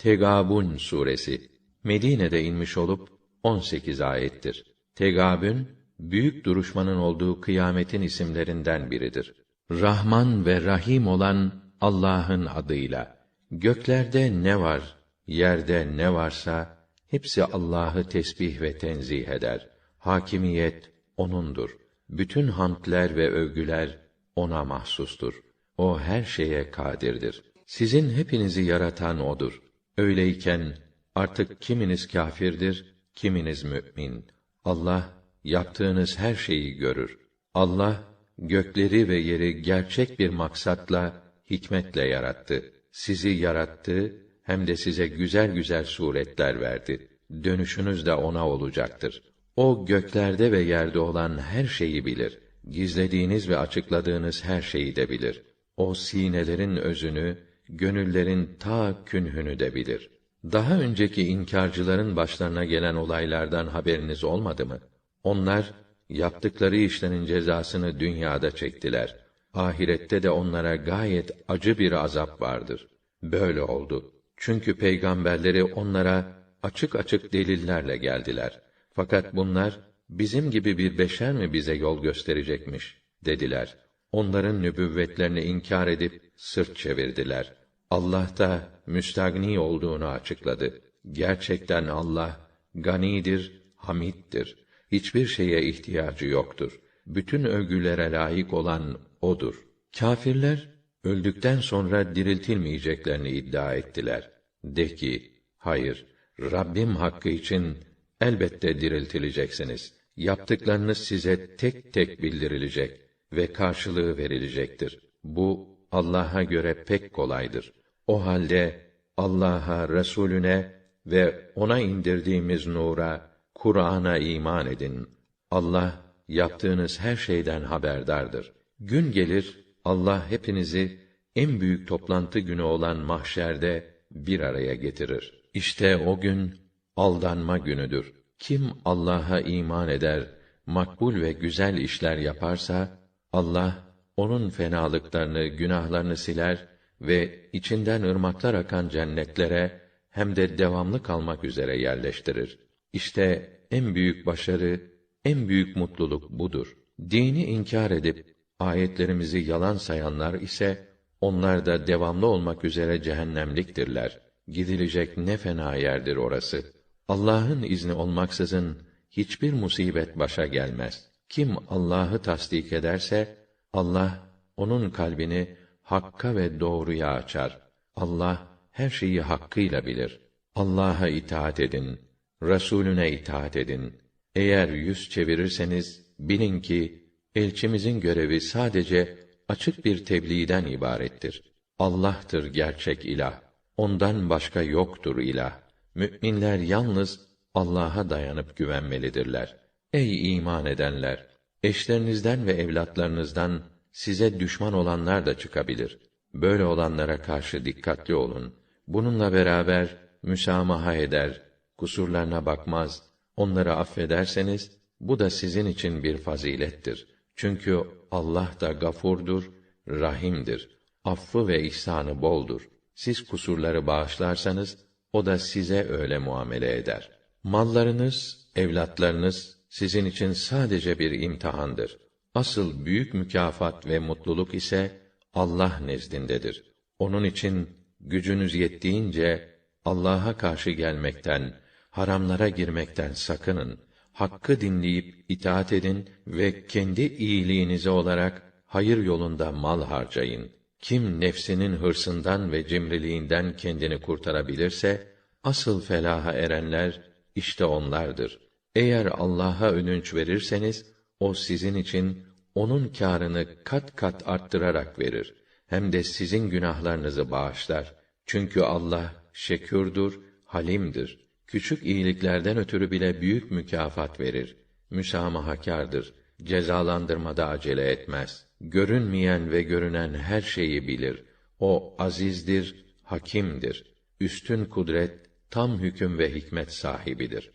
Tegabun suresi Medine'de inmiş olup 18 ayettir. Tegabün büyük duruşmanın olduğu kıyametin isimlerinden biridir. Rahman ve Rahim olan Allah'ın adıyla. Göklerde ne var, yerde ne varsa hepsi Allah'ı tesbih ve tenzih eder. Hakimiyet onundur. Bütün hamdler ve övgüler ona mahsustur. O her şeye kadirdir. Sizin hepinizi yaratan odur. Öyleyken artık kiminiz kâfirdir, kiminiz mümin. Allah yaptığınız her şeyi görür. Allah gökleri ve yeri gerçek bir maksatla, hikmetle yarattı. Sizi yarattı, hem de size güzel güzel suretler verdi. Dönüşünüz de ona olacaktır. O göklerde ve yerde olan her şeyi bilir. Gizlediğiniz ve açıkladığınız her şeyi de bilir. O sinelerin özünü, gönüllerin ta künhünü de bilir. Daha önceki inkarcıların başlarına gelen olaylardan haberiniz olmadı mı? Onlar yaptıkları işlerin cezasını dünyada çektiler. Ahirette de onlara gayet acı bir azap vardır. Böyle oldu. Çünkü peygamberleri onlara açık açık delillerle geldiler. Fakat bunlar bizim gibi bir beşer mi bize yol gösterecekmiş dediler. Onların nübüvvetlerini inkar edip sırt çevirdiler. Allah da müstagni olduğunu açıkladı. Gerçekten Allah ganidir, hamittir. Hiçbir şeye ihtiyacı yoktur. Bütün övgülere layık olan odur. Kâfirler öldükten sonra diriltilmeyeceklerini iddia ettiler. De ki, hayır, Rabbim hakkı için elbette diriltileceksiniz. Yaptıklarınız size tek tek bildirilecek ve karşılığı verilecektir. Bu Allah'a göre pek kolaydır. O halde Allah'a, Resulüne ve ona indirdiğimiz nura, Kur'an'a iman edin. Allah yaptığınız her şeyden haberdardır. Gün gelir Allah hepinizi en büyük toplantı günü olan mahşerde bir araya getirir. İşte o gün aldanma günüdür. Kim Allah'a iman eder, makbul ve güzel işler yaparsa Allah onun fenalıklarını, günahlarını siler ve içinden ırmaklar akan cennetlere hem de devamlı kalmak üzere yerleştirir. İşte en büyük başarı, en büyük mutluluk budur. Dini inkar edip ayetlerimizi yalan sayanlar ise onlar da devamlı olmak üzere cehennemliktirler. Gidilecek ne fena yerdir orası. Allah'ın izni olmaksızın hiçbir musibet başa gelmez. Kim Allah'ı tasdik ederse Allah onun kalbini hakka ve doğruya açar. Allah her şeyi hakkıyla bilir. Allah'a itaat edin, Resulüne itaat edin. Eğer yüz çevirirseniz bilin ki elçimizin görevi sadece açık bir tebliğden ibarettir. Allah'tır gerçek ilah. Ondan başka yoktur ilah. Müminler yalnız Allah'a dayanıp güvenmelidirler. Ey iman edenler! Eşlerinizden ve evlatlarınızdan size düşman olanlar da çıkabilir. Böyle olanlara karşı dikkatli olun. Bununla beraber müsamaha eder, kusurlarına bakmaz, onları affederseniz bu da sizin için bir fazilettir. Çünkü Allah da gafurdur, rahimdir. Affı ve ihsanı boldur. Siz kusurları bağışlarsanız o da size öyle muamele eder. Mallarınız, evlatlarınız sizin için sadece bir imtihandır. Asıl büyük mükafat ve mutluluk ise Allah nezdindedir. Onun için gücünüz yettiğince Allah'a karşı gelmekten, haramlara girmekten sakının. Hakkı dinleyip itaat edin ve kendi iyiliğinize olarak hayır yolunda mal harcayın. Kim nefsinin hırsından ve cimriliğinden kendini kurtarabilirse asıl felaha erenler işte onlardır. Eğer Allah'a ödünç verirseniz o sizin için onun kârını kat kat arttırarak verir. Hem de sizin günahlarınızı bağışlar. Çünkü Allah şekürdür, halimdir. Küçük iyiliklerden ötürü bile büyük mükafat verir. Müsamahakârdır. Cezalandırmada acele etmez. Görünmeyen ve görünen her şeyi bilir. O azizdir, hakimdir. Üstün kudret, tam hüküm ve hikmet sahibidir.